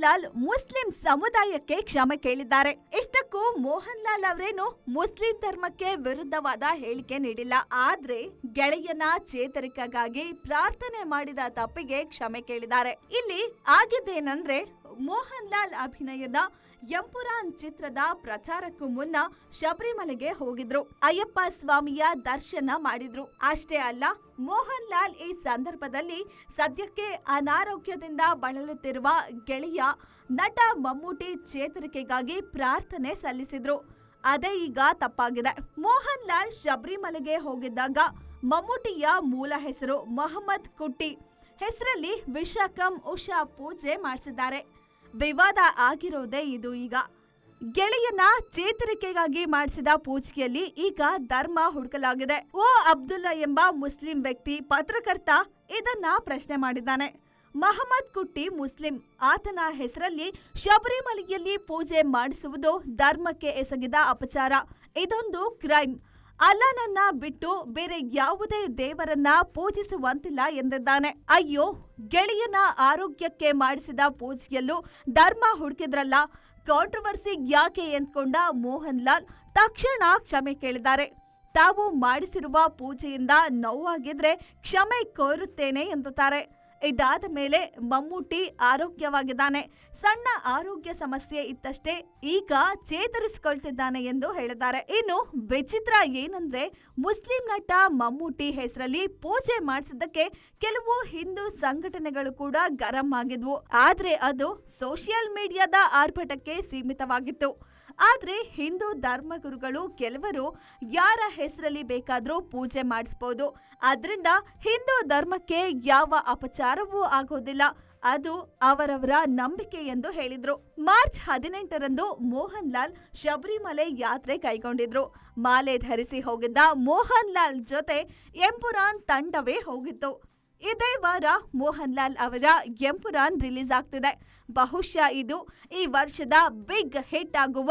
Lal Muslim ಸಮುದಾಯಕ್ಕೆ ಕ್ಷಮೆ ಕೇಳಿದ್ದಾರೆ. ಇಷ್ಟಕ್ಕೂ ಮೋಹನ್ ಲಾಲ್ ಅವರೇನು ಮುಸ್ಲಿಂ ಧರ್ಮಕ್ಕೆ ವಿರುದ್ಧವಾದ ಹೇಳಿಕೆ ನೀಡಿಲ್ಲ. ಆದ್ರೆ ಗೆಳೆಯನ ಚೇತರಿಕೆಗಾಗಿ ಪ್ರಾರ್ಥನೆ ಮಾಡಿದ ತಪ್ಪಿಗೆ ಕ್ಷಮೆ ಕೇಳಿದ್ದಾರೆ. ಇಲ್ಲಿ ಆಗಿದ್ದೇನಂದ್ರೆ ಮೋಹನ್ ಲಾಲ್ ಅಭಿನಯದ ಎಂಪುರಾನ್ ಚಿತ್ರದ ಪ್ರಚಾರಕ್ಕೂ ಮುನ್ನ ಶಬರಿಮಲೆಗೆ ಹೋಗಿದ್ರು. ಅಯ್ಯಪ್ಪ ಸ್ವಾಮಿಯ ದರ್ಶನ ಮಾಡಿದ್ರು. ಅಷ್ಟೇ ಅಲ್ಲ ಮೋಹನ್ ಲಾಲ್ ಈ ಸಂದರ್ಭದಲ್ಲಿ ಸದ್ಯಕ್ಕೆ ಅನಾರೋಗ್ಯದಿಂದ ಬಳಲುತ್ತಿರುವ ಗೆಳೆಯ ನಟ ಮಮ್ಮೂಟಿ ಚೇತರಿಕೆಗಾಗಿ ಪ್ರಾರ್ಥನೆ ಸಲ್ಲಿಸಿದ್ರು. ಅದೇ ಈಗ ತಪ್ಪಾಗಿದೆ. ಮೋಹನ್ ಲಾಲ್ ಶಬರಿಮಲೆಗೆ ಹೋಗಿದ್ದಾಗ ಮಮ್ಮೂಟಿಯ ಮೂಲ ಹೆಸರು ಮೊಹಮ್ಮದ್ ಕುಟ್ಟಿ. ಹೆಸರಲ್ಲಿ ವಿಶಾಖಂ ಉಷಾ ಪೂಜೆ ಮಾಡಿಸಿದ್ದಾರೆ. ವಿವಾದ ಆಗಿರೋದೇ ಇದು ಈಗ. ಗೆಳೆಯನ ಚೇತರಿಕೆಗಾಗಿ ಮಾಡಿಸಿದ ಪೂಜೆಯಲ್ಲಿ ಈಗ ಧರ್ಮ ಹುಡುಕಲಾಗಿದೆ. ಓ ಅಬ್ದುಲ್ಲಾ ಎಂಬ ಮುಸ್ಲಿಂ ವ್ಯಕ್ತಿ ಪತ್ರಕರ್ತ ಇದನ್ನ ಪ್ರಶ್ನೆ ಮಾಡಿದ್ದಾನೆ. ಮಹಮ್ಮದ್ ಕುಟ್ಟಿ ಮುಸ್ಲಿಂ, ಆತನ ಹೆಸರಲ್ಲಿ ಶಬರಿಮಲೆಯಲ್ಲಿ ಪೂಜೆ ಮಾಡಿಸುವುದು ಧರ್ಮಕ್ಕೆ ಎಸಗಿದ ಅಪಚಾರ. ಇದೊಂದು ಕ್ರೈಮ್. ಅಲ್ಲನನ್ನ ಬಿಟ್ಟು ಬೇರೆ ಯಾವುದೇ ದೇವರನ್ನ ಪೂಜಿಸುವಂತಿಲ್ಲ ಎಂದಿದ್ದಾನೆ. ಅಯ್ಯೋ, ಗೆಳೆಯನ ಆರೋಗ್ಯಕ್ಕೆ ಮಾಡಿಸಿದ ಪೂಜೆಯಲ್ಲೂ ಧರ್ಮ ಹುಡುಕಿದ್ರಲ್ಲ. ಕಾಂಟ್ರವರ್ಸಿ ಯಾಕೆ ಎಂದ್ಕೊಂಡ ಮೋಹನ್ ಲಾಲ್ ತಕ್ಷಣ ಕ್ಷಮೆ ಕೇಳಿದ್ದಾರೆ. ತಾವು ಮಾಡಿಸಿರುವ ಪೂಜೆಯಿಂದ ನೋವಾಗಿದ್ರೆ ಕ್ಷಮೆ ಕೋರುತ್ತೇನೆ ಎಂದುತ್ತಾರೆ. ಇದಾದ ಮೇಲೆ ಮಮ್ಮೂಟಿ ಆರೋಗ್ಯವಾಗಿದ್ದಾನೆ. ಸಣ್ಣ ಆರೋಗ್ಯ ಸಮಸ್ಯೆ ಇತ್ತಷ್ಟೇ ಈಗ ಚೇತರಿಸಿಕೊಳ್ತಿದ್ದಾನೆ ಎಂದು ಹೇಳಿದ್ದಾರೆ ಇನ್ನು ವಿಚಿತ್ರ ಏನಂದ್ರೆ ಮುಸ್ಲಿಂ ನಟ ಮಮ್ಮೂಟಿ ಹೆಸರಲ್ಲಿ ಪೂಜೆ ಮಾಡಿಸಿದ್ದಕ್ಕೆ ಕೆಲವು ಹಿಂದೂ ಸಂಘಟನೆಗಳು ಕೂಡ ಗರಂ ಆಗಿದ್ವು. ಆದ್ರೆ ಅದು ಸೋಷಿಯಲ್ ಮೀಡಿಯಾದ ಆರ್ಭಟಕ್ಕೆ ಸೀಮಿತವಾಗಿತ್ತು. ಆದ್ರೆ ಹಿಂದೂ ಧರ್ಮಗುರುಗಳು ಕೆಲವರು ಯಾರ ಹೆಸರಲ್ಲಿ ಬೇಕಾದರೂ ಪೂಜೆ ಮಾಡಿಸ್ಬೋದು. ಆದ್ರಿಂದ ಹಿಂದೂ ಧರ್ಮಕ್ಕೆ ಯಾವ ಅಪಚಾರವೂ ಆಗೋದಿಲ್ಲ. ಅದು ಅವರವರ ನಂಬಿಕೆ ಎಂದು ಹೇಳಿದ್ರು. ಮಾರ್ಚ್ ಹದಿನೆಂಟರಂದು ಮೋಹನ್ ಲಾಲ್ ಶಬರಿಮಲೆ ಯಾತ್ರೆ ಕೈಗೊಂಡಿದ್ರು. ಮಾಲೆ ಧರಿಸಿ ಹೋಗಿದ್ದ ಮೋಹನ್ ಲಾಲ್ ಜೊತೆ ಎಂಪುರಾನ್ ತಂಡವೇ ಹೋಗಿತ್ತು. ಇದೇ ವಾರ ಮೋಹನ್ ಲಾಲ್ ಅವರ ಎಂಪುರಾನ್ ರಿಲೀಸ್ ಆಗ್ತಿದೆ. ಬಹುಶಃ ಇದು ಈ ವರ್ಷದ ಬಿಗ್ ಹಿಟ್ ಆಗುವ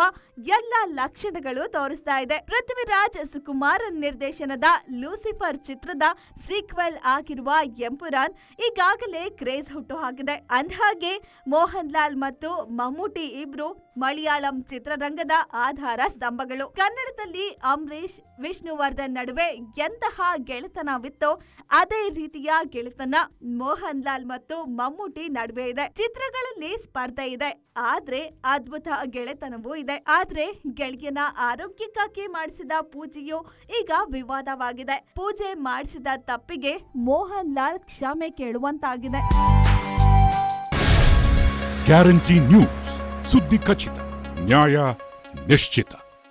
ಎಲ್ಲ ಲಕ್ಷಣಗಳು ತೋರಿಸ್ತಾ ಇದೆ. ಪೃಥ್ವಿರಾಜ್ ಸುಕುಮಾರ್ ನಿರ್ದೇಶನದ ಲೂಸಿಫರ್ ಚಿತ್ರದ ಸೀಕ್ವೆಲ್ ಆಗಿರುವ ಎಂಪುರಾನ್ ಈಗಾಗಲೇ ಕ್ರೇಜ್ ಹುಟ್ಟು ಹಾಕಿದೆ. ಅಂದಹಾಗೆ ಮೋಹನ್ ಲಾಲ್ ಮತ್ತು ಮಮ್ಮೂಟಿ ಇಬ್ರು ಮಲಯಾಳಂ ಚಿತ್ರರಂಗದ ಆಧಾರ ಸ್ತಂಭಗಳು. ಕನ್ನಡದಲ್ಲಿ ಅಂಬರೀಷ್, ವಿಷ್ಣುವರ್ಧನ್ ನಡುವೆ ಎಂತಹ ಗೆಳೆತನವಿತ್ತೋ, ಅದೇ ರೀತಿಯ ಗೆಳೆತನ ಮೋಹನ್ ಲಾಲ್ ಮತ್ತು ಮಮ್ಮೂಟಿ ನಡುವೆ ಇದೆ. ಚಿತ್ರಗಳಲ್ಲಿ ಸ್ಪರ್ಧೆ ಇದೆ. ಆದ್ರೆ ಅದ್ಭುತ ಗೆಳೆತನವೂ ಇದೆ. ಆದ್ರೆ ಗೆಳೆಯನ ಆರೋಗ್ಯಕ್ಕಾಗಿ ಮಾಡಿಸಿದ ಪೂಜೆಯು ಈಗ ವಿವಾದವಾಗಿದೆ. ಪೂಜೆ ಮಾಡಿಸಿದ ತಪ್ಪಿಗೆ ಮೋಹನ್ ಲಾಲ್ ಕ್ಷಮೆ ಕೇಳುವಂತಾಗಿದೆ. Guarantee news. ಸುದ್ದಿ ಖಚಿತ, ನ್ಯಾಯ ನಿಶ್ಚಿತ.